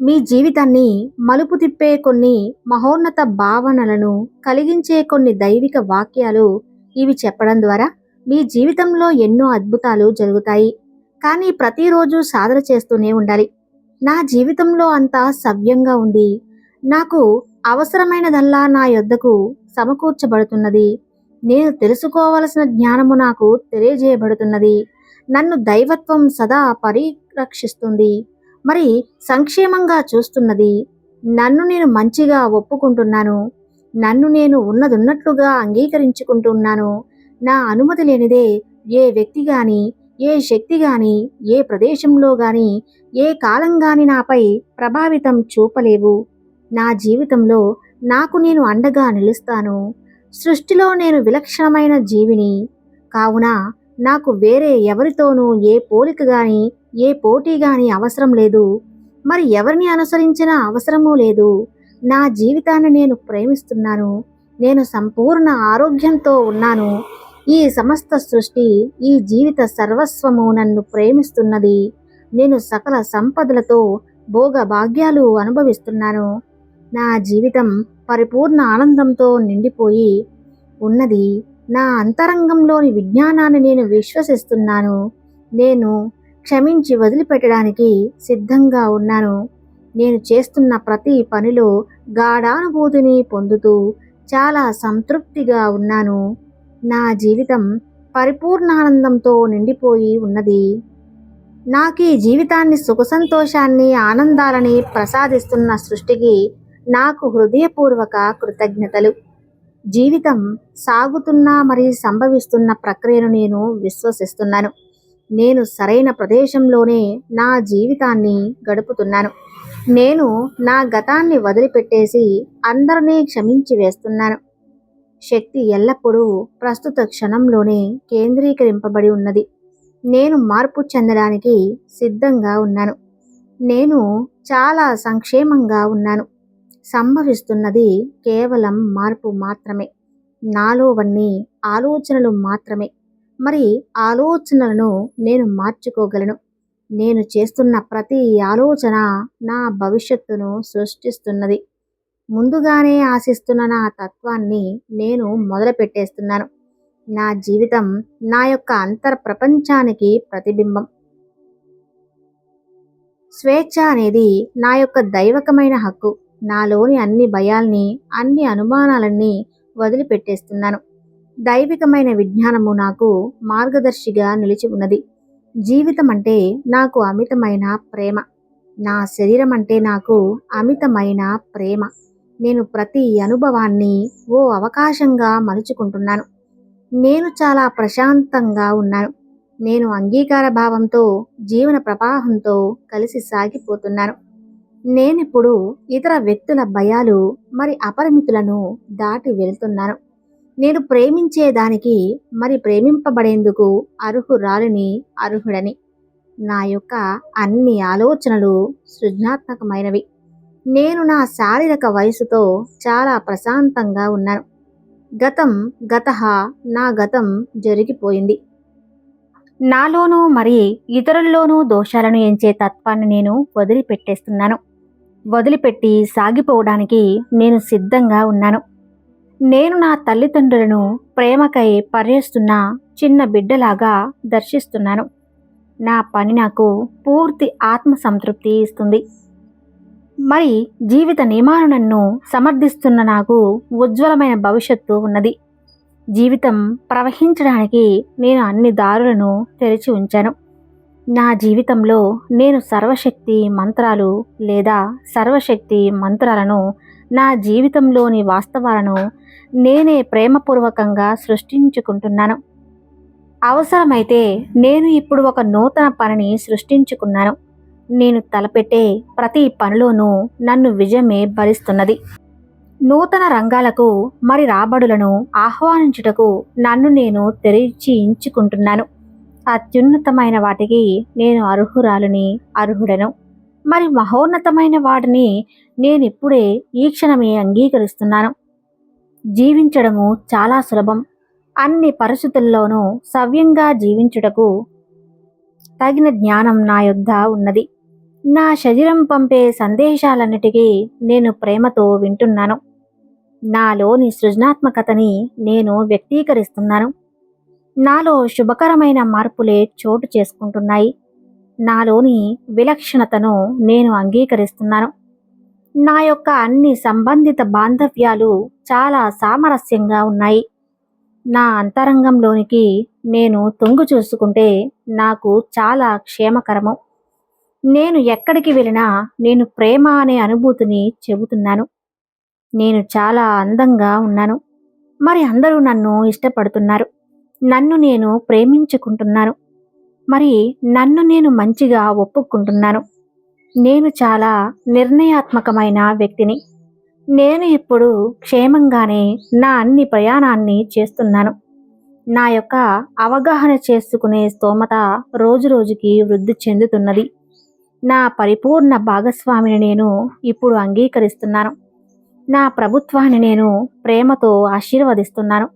మీ జీవితాన్ని మలుపు తిప్పే కొన్ని మహోన్నత భావనలను కలిగించే కొన్ని దైవిక వాక్యాలు ఇవి చెప్పడం ద్వారా మీ జీవితంలో ఎన్నో అద్భుతాలు జరుగుతాయి. కానీ ప్రతిరోజు సాధన చేస్తూనే ఉండాలి. నా జీవితంలో అంతా సవ్యంగా ఉంది. నాకు అవసరమైనదల్లా నా యొద్దకు సమకూర్చబడుతున్నది. నేను తెలుసుకోవలసిన జ్ఞానము నాకు తెలియజేయబడుతున్నది. నన్ను దైవత్వం సదా పరిరక్షిస్తుంది. మరి సంక్షేమంగా చూస్తున్నది. నన్ను నేను మంచిగా ఒప్పుకుంటున్నాను. నన్ను నేను ఉన్నదున్నట్లుగా అంగీకరించుకుంటున్నాను. నా అనుమతి లేనిదే ఏ వ్యక్తి గాని ఏ శక్తి గాని ఏ ప్రదేశంలో గాని ఏ కాలం గాని నాపై ప్రభావితం చూపలేవు. నా జీవితంలో నాకు నేను అండగా నిలుస్తాను. సృష్టిలో నేను విలక్షణమైన జీవిని. కావున నాకు వేరే ఎవరితోనూ ఏ పోలిక గాని ఏ పోటీ గాని అవసరం లేదు. మరి ఎవరిని అనుసరించిన అవసరమూ లేదు. నా జీవితాన్ని నేను ప్రేమిస్తున్నాను. నేను సంపూర్ణ ఆరోగ్యంతో ఉన్నాను. ఈ సమస్త సృష్టి ఈ జీవిత సర్వస్వము నన్ను ప్రేమిస్తున్నది. నేను సకల సంపదలతో భోగ భాగ్యాలు అనుభవిస్తున్నాను. నా జీవితం పరిపూర్ణ ఆనందంతో నిండిపోయి ఉన్నది. నా అంతరంగంలోని విజ్ఞానాన్ని నేను విశ్వసిస్తున్నాను. నేను క్షమించి వదిలిపెట్టడానికి సిద్ధంగా ఉన్నాను. నేను చేస్తున్న ప్రతి పనిలో గాఢానుభూతిని పొందుతూ చాలా సంతృప్తిగా ఉన్నాను. నా జీవితం పరిపూర్ణానందంతో నిండిపోయి ఉన్నది. నాకు ఈ జీవితాన్ని సుఖసంతోషాన్ని ఆనందాలని ప్రసాదిస్తున్న సృష్టికి నాకు హృదయపూర్వక కృతజ్ఞతలు. జీవితం సాగుతున్న మరియు సంభవిస్తున్న ప్రక్రియను నేను విశ్వసిస్తున్నాను. నేను సరైన ప్రదేశంలోనే నా జీవితాన్ని గడుపుతున్నాను. నేను నా గతాన్ని వదిలిపెట్టేసి అందరినీ క్షమించి వేస్తున్నాను. శక్తి ఎల్లప్పుడూ ప్రస్తుత క్షణంలోనే కేంద్రీకరింపబడి ఉన్నది. నేను మార్పు చెందడానికి సిద్ధంగా ఉన్నాను. నేను చాలా సంక్షేమంగా ఉన్నాను. సంభవిస్తున్నది కేవలం మార్పు మాత్రమే. నాలోవన్నీ ఆలోచనలు మాత్రమే. మరి ఆలోచనలను నేను మార్చుకోగలను. నేను చేస్తున్న ప్రతి ఆలోచన నా భవిష్యత్తును సృష్టిస్తున్నది. ముందుగానే ఆశిస్తున్న నా తత్వాన్ని నేను మొదలుపెట్టేస్తున్నాను. నా జీవితం నా యొక్క అంతర ప్రపంచానికి ప్రతిబింబం. స్వేచ్ఛ అనేది నా యొక్క దైవకమైన హక్కు. నాలోని అన్ని భయాల్ని అన్ని అనుమానాలన్నీ వదిలిపెట్టేస్తున్నాను. దైవికమైన విజ్ఞానము నాకు మార్గదర్శిగా నిలిచి ఉన్నది. జీవితం అంటే నాకు అమితమైన ప్రేమ. నా శరీరం అంటే నాకు అమితమైన ప్రేమ. నేను ప్రతి అనుభవాన్ని ఓ అవకాశంగా మలుచుకుంటున్నాను. నేను చాలా ప్రశాంతంగా ఉన్నాను. నేను అంగీకార భావంతో జీవన ప్రవాహంతో కలిసి సాగిపోతున్నాను. నేనిప్పుడు ఇతర వ్యక్తుల భయాలు మరి అపరిమితులను దాటి వెళ్తున్నాను. నేను ప్రేమించేదానికి మరి ప్రేమింపబడేందుకు అర్హురాలిని అర్హుడని? నా యొక్క అన్ని ఆలోచనలు సృజనాత్మకమైనవి. నేను నా శారీరక వయసుతో చాలా ప్రశాంతంగా ఉన్నాను. గతం గత నా గతం జరిగిపోయింది. నాలోనూ మరి ఇతరుల్లోనూ దోషాలను ఎంచే తత్వాన్ని నేను వదిలిపెట్టేస్తున్నాను. వదిలిపెట్టి సాగిపోవడానికి నేను సిద్ధంగా ఉన్నాను. నేను నా తల్లిదండ్రులను ప్రేమకై పర్యస్తున్న చిన్న బిడ్డలాగా దర్శిస్తున్నాను. నా పని నాకు పూర్తి ఆత్మ సంతృప్తి ఇస్తుంది. మరి జీవిత నియమాలు నన్ను సమర్థిస్తున్న నాకు ఉజ్వలమైన భవిష్యత్తు ఉన్నది. జీవితం ప్రవహించడానికి నేను అన్ని దారులను తెరిచి ఉంచాను. నా జీవితంలో నేను సర్వశక్తి మంత్రాలు లేదా సర్వశక్తి మంత్రాలను నా జీవితంలోని వాస్తవాలను నేనే ప్రేమపూర్వకంగా సృష్టించుకుంటున్నాను. అవసరమైతే నేను ఇప్పుడు ఒక నూతన పనిని సృష్టించుకున్నాను. నేను తలపెట్టే ప్రతి పనిలోనూ నన్ను విజయమే భరిస్తున్నది. నూతన రంగాలకు మరి రాబడులను ఆహ్వానించుటకు నన్ను నేను తెరిచించుకుంటున్నాను. అత్యున్నతమైన వాటికి నేను అర్హురాలని అర్హుడను. మరి మహోన్నతమైన వాటిని నేనిప్పుడే ఈ క్షణమే అంగీకరిస్తున్నాను. జీవించడము చాలా సులభం. అన్ని పరిస్థితుల్లోనూ సవ్యంగా జీవించుటకు తగిన జ్ఞానం నా యొద్ద ఉన్నది. నా శరీరం పంపే సందేశాలన్నిటికీ నేను ప్రేమతో వింటున్నాను. నాలోని సృజనాత్మకతని నేను వ్యక్తీకరిస్తున్నాను. నాలో శుభకరమైన మార్పులే చోటు చేసుకుంటున్నాయి. నాలోని విలక్షణతను నేను అంగీకరిస్తున్నాను. నా యొక్క అన్ని సంబంధిత బాంధవ్యాలు చాలా సామరస్యంగా ఉన్నాయి. నా అంతరంగంలోనికి నేను తొంగు చూసుకుంటే నాకు చాలా క్షేమకరము. నేను ఎక్కడికి వెళ్ళినా నేను ప్రేమ అనే అనుభూతిని చెబుతున్నాను. నేను చాలా అందంగా ఉన్నాను. మరి అందరూ నన్ను ఇష్టపడుతున్నారు. నన్ను నేను ప్రేమించుకుంటున్నాను. మరి నన్ను నేను మంచిగా ఒప్పుకుంటున్నాను. నేను చాలా నిర్ణయాత్మకమైన వ్యక్తిని. నేను ఇప్పుడు క్షేమంగానే నా అన్ని ప్రయాణాన్ని చేస్తున్నాను. నా యొక్క అవగాహన చేసుకునే స్తోమత రోజురోజుకి వృద్ధి చెందుతున్నది. నా పరిపూర్ణ భాగస్వామిని నేను ఇప్పుడు అంగీకరిస్తున్నాను. నా ప్రభుత్వాన్ని నేను ప్రేమతో ఆశీర్వదిస్తున్నాను.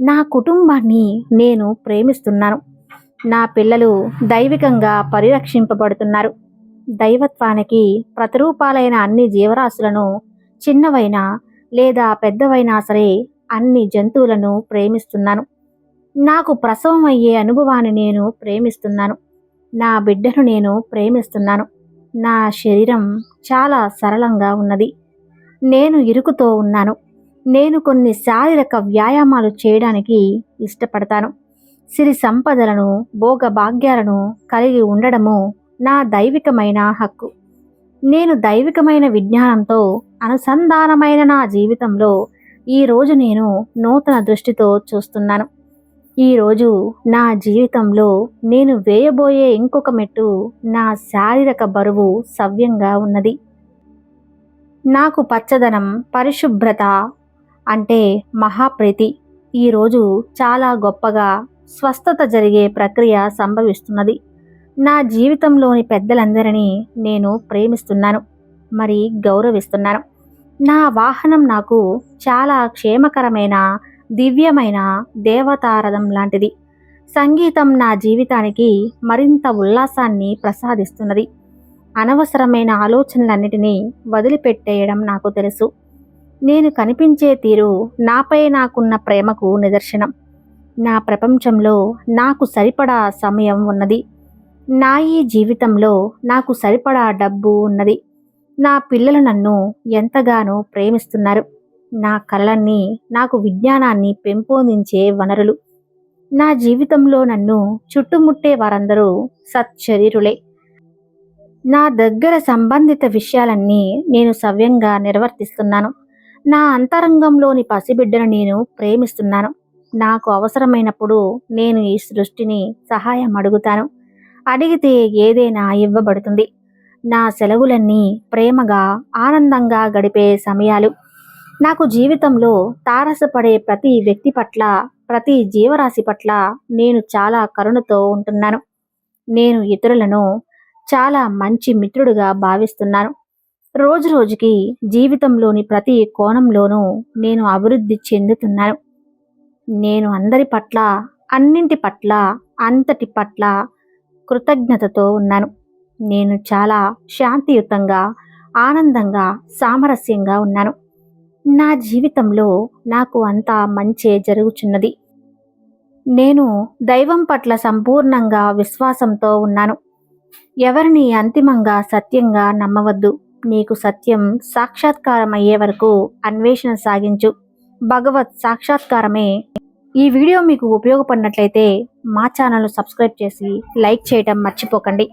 నా కుటుంబాన్ని నేను ప్రేమిస్తున్నాను. నా పిల్లలు దైవికంగా పరిరక్షింపబడుతున్నారు. దైవత్వానికి ప్రతిరూపాలైన అన్ని జీవరాశులను చిన్నవైనా లేదా పెద్దవైనా సరే అన్ని జంతువులను ప్రేమిస్తున్నాను. నాకు ప్రసవం అయ్యే అనుభవాన్ని నేను ప్రేమిస్తున్నాను. నా బిడ్డను నేను ప్రేమిస్తున్నాను. నా శరీరం చాలా సరళంగా ఉన్నది. నేను ఇరుకుతో ఉన్నాను. నేను కొన్ని శారీరక వ్యాయామాలు చేయడానికి ఇష్టపడతాను. సిరి సంపదలను భోగభాగ్యాలను కలిగి ఉండడము నా దైవికమైన హక్కు. నేను దైవికమైన విజ్ఞానంతో అనుసంధానమైన నా జీవితంలో ఈరోజు నేను నూతన దృష్టితో చూస్తున్నాను. ఈరోజు నా జీవితంలో నేను వేయబోయే ఇంకొక మెట్టు నా శారీరక బరువు సవ్యంగా ఉన్నది. నాకు పచ్చదనం పరిశుభ్రత అంటే మహాప్రీతి. ఈరోజు చాలా గొప్పగా స్వస్థత జరిగే ప్రక్రియ సంభవిస్తున్నది. నా జీవితంలోని పెద్దలందరినీ నేను ప్రేమిస్తున్నాను మరి గౌరవిస్తున్నాను. నా వాహనం నాకు చాలా క్షేమకరమైన దివ్యమైన దేవతారథం లాంటిది. సంగీతం నా జీవితానికి మరింత ఉల్లాసాన్ని ప్రసాదిస్తున్నది. అనవసరమైన ఆలోచనలన్నిటినీ వదిలిపెట్టేయడం నాకు తెలుసు. నేను కనిపించే తీరు నాపై నాకున్న ప్రేమకు నిదర్శనం. నా ప్రపంచంలో నాకు సరిపడా సమయం ఉన్నది. నా ఈ జీవితంలో నాకు సరిపడా డబ్బు ఉన్నది. నా పిల్లలు నన్ను ఎంతగానో ప్రేమిస్తున్నారు. నా కలలన్నీ నాకు విజ్ఞానాన్ని పెంపొందించే వనరులు. నా జీవితంలో నన్ను చుట్టుముట్టే వారందరూ సచ్చరీరులే. నా దగ్గర సంబంధిత విషయాలన్నీ నేను సవ్యంగా నిర్వర్తిస్తున్నాను. నా అంతరంగంలోని పసిబిడ్డను నేను ప్రేమిస్తున్నాను. నాకు అవసరమైనప్పుడు నేను ఈ సృష్టిని సహాయం అడుగుతాను. అడిగితే ఏదైనా ఇవ్వబడుతుంది. నా సెలవులన్నీ ప్రేమగా ఆనందంగా గడిపే సమయాలు. నాకు జీవితంలో తారసపడే ప్రతి వ్యక్తి పట్ల ప్రతి జీవరాశి పట్ల నేను చాలా కరుణతో ఉంటున్నాను. నేను ఇతరులను చాలా మంచి మిత్రుడుగా భావిస్తున్నాను. రోజు రోజుకి జీవితంలోని ప్రతి కోణంలోనూ నేను అభివృద్ధి చెందుతున్నాను. నేను అందరి పట్ల అన్నింటి పట్ల అంతటి పట్ల కృతజ్ఞతతో ఉన్నాను. నేను చాలా శాంతియుతంగా ఆనందంగా సామరస్యంగా ఉన్నాను. నా జీవితంలో నాకు అంతా మంచే జరుగుచున్నది. నేను దైవం పట్ల సంపూర్ణంగా విశ్వాసంతో ఉన్నాను. ఎవరిని అంతిమంగా సత్యంగా నమ్మవద్దు. నీకు సత్యం సాక్షాత్కారమయ్యే వరకు అన్వేషణ సాగించు. భగవత్ సాక్షాత్కారమే. ఈ వీడియో మీకు ఉపయోగపడినట్లయితే మా ఛానల్ సబ్స్క్రైబ్ చేసి లైక్ చేయడం మర్చిపోకండి.